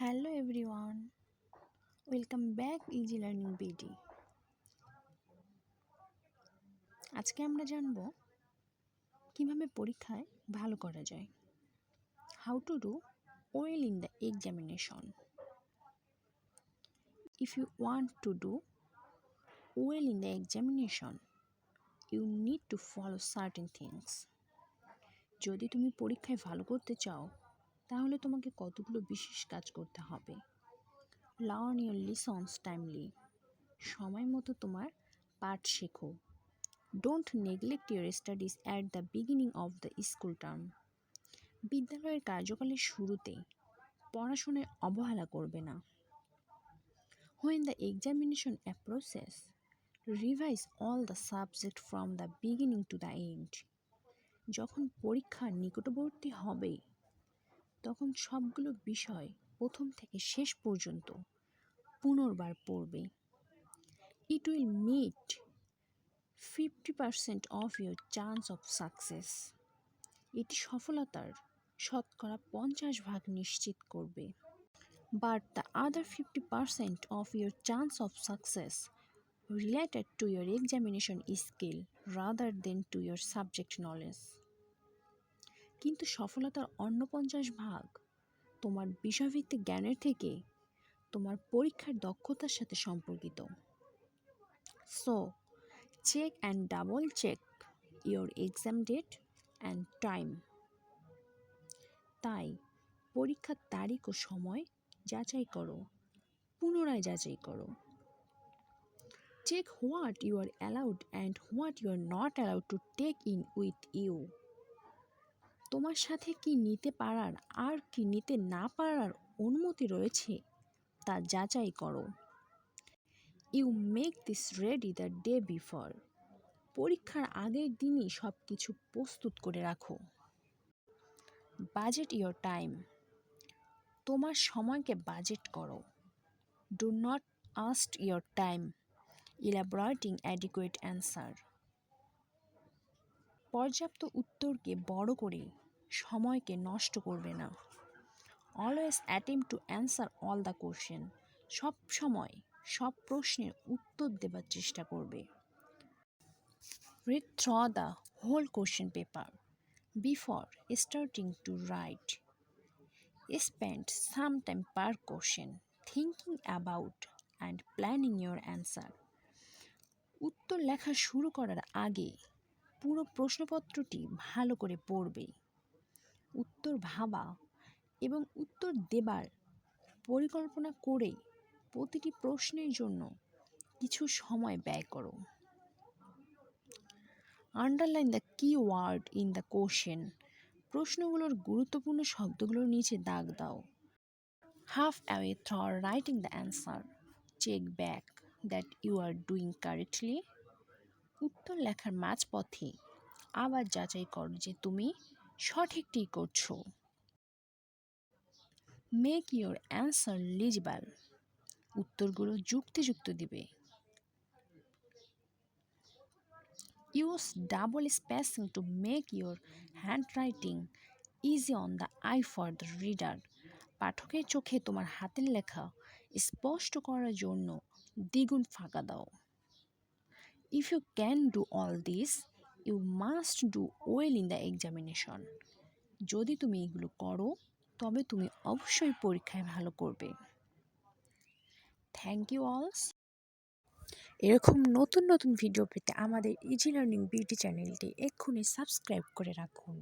Hello everyone, welcome back easy learning BD আজকে আমরা জানব কীভাবে পরীক্ষায় ভালো করা যায়। How to do well in the examination if you want to do well in the examination you need to follow certain things যদি তুমি পরীক্ষায় ভালো করতে চাও তাহলে তোমাকে কতগুলো বিশেষ কাজ করতে হবে? লার্ন ইউর লিসন্স টাইমলি সময় মতো তোমার পাঠ শেখো। Don't neglect your studies at the beginning of the school term বিদ্যালয়ের কার্যকালের শুরুতে পড়াশোনায় অবহেলা করবে না। When the examination approaches revise all the subject from the beginning to the end যখন পরীক্ষার নিকটবর্তী হবে তখন সবগুলো বিষয় প্রথম থেকে শেষ পর্যন্ত পুনর্বার পড়বে। It will meet fifty percent of your chance of success এটি সফলতার শতকরা পঞ্চাশ ভাগ নিশ্চিত করবে। But the other fifty percent of your chance of success related to your examination skill rather than to your subject knowledge কিন্তু সফলতার অন্য পঞ্চাশ ভাগ তোমার বিষয়ভিত্তিক জ্ঞানের থেকে তোমার পরীক্ষার দক্ষতার সাথে সম্পর্কিত। So check and double check your exam date and time তাই পরীক্ষার তারিখ ও সময় যাচাই করো, পুনরায় যাচাই করো। Check what you are allowed and what you are not allowed to take in with you তোমার সাথে কি নিতে পারার আর কি নিতে না পারার অনুমতি রয়েছে, তা যাচাই করো। You make this ready the day before পরীক্ষার আগের দিনই সব কিছু প্রস্তুত করে রাখো। বাজেট ইয়োর টাইম তোমার সময়কে বাজেট করো। Do not waste your time elaborating adequate answer পর্যাপ্ত উত্তরকে বড় করে সময়কে নষ্ট করবে না। Always attempt to answer all the question সব সময় সব প্রশ্নের উত্তর দেবার চেষ্টা করবে। Read through the whole question paper before starting to write spend some time per question thinking about and planning your answer উত্তর লেখা শুরু করার আগে পুরো প্রশ্নপত্রটি ভালো করে পড়বে উত্তর ভাবা এবং উত্তর দেবার পরিকল্পনা করে প্রতিটি প্রশ্নের জন্য কিছু সময় ব্যয় করো। Underline the key word in the question প্রশ্নগুলোর গুরুত্বপূর্ণ শব্দগুলোর নিচে দাগ দাও। Halfway through writing the answer check back that you are doing correctly উত্তর লেখার মাঝপথে আবার যাচাই করো যে তুমি সঠিকটি করছ। মেক ইউর অ্যান্সার লিজিবল উত্তরগুলো যুক্তিযুক্ত দিবে। Use double spacing to make your handwriting easy on the eye for the reader পাঠকের চোখে তোমার হাতের লেখা স্পষ্ট করার জন্য দ্বিগুণ ফাঁকা দাও। If you can do all this you must do well in the examination যদি তুমি এগুলো করো, তবে তুমি অবশ্যই পরীক্ষায় ভালো করবে। থ্যাংক ইউ অলস এরকম নতুন নতুন ভিডিও পেতে আমাদের ইজি লার্নিং বিউটি চ্যানেলটি এক্ষুনি সাবস্ক্রাইব করে রাখুন।